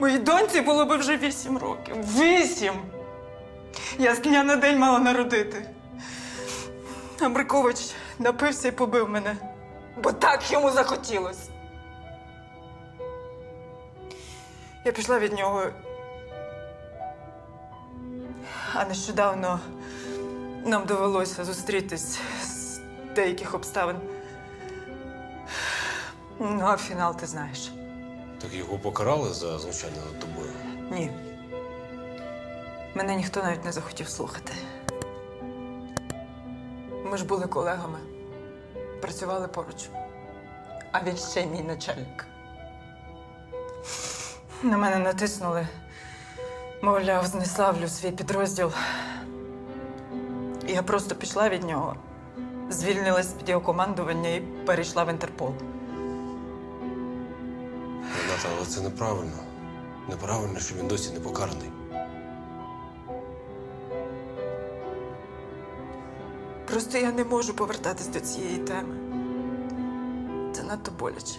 Моїй доньці було би вже вісім років. Вісім! Я з дня на день мала народити. А Брикович напився і побив мене, бо так йому захотілось. Я пішла від нього. А нещодавно нам довелося зустрітись з деяких обставин. Ну, а фінал ти знаєш. Так його покарали за знущання над тобою. Ні. Мене ніхто навіть не захотів слухати. Ми ж були колегами, працювали поруч. А він ще й мій начальник. На мене натиснули. Мовляв, знеславлю свій підрозділ. Я просто пішла від нього, звільнилась під його командування і перейшла в Інтерпол. Рената, але це неправильно. Неправильно, що він досі не покараний. Просто я не можу повертатись до цієї теми. Це надто боляче.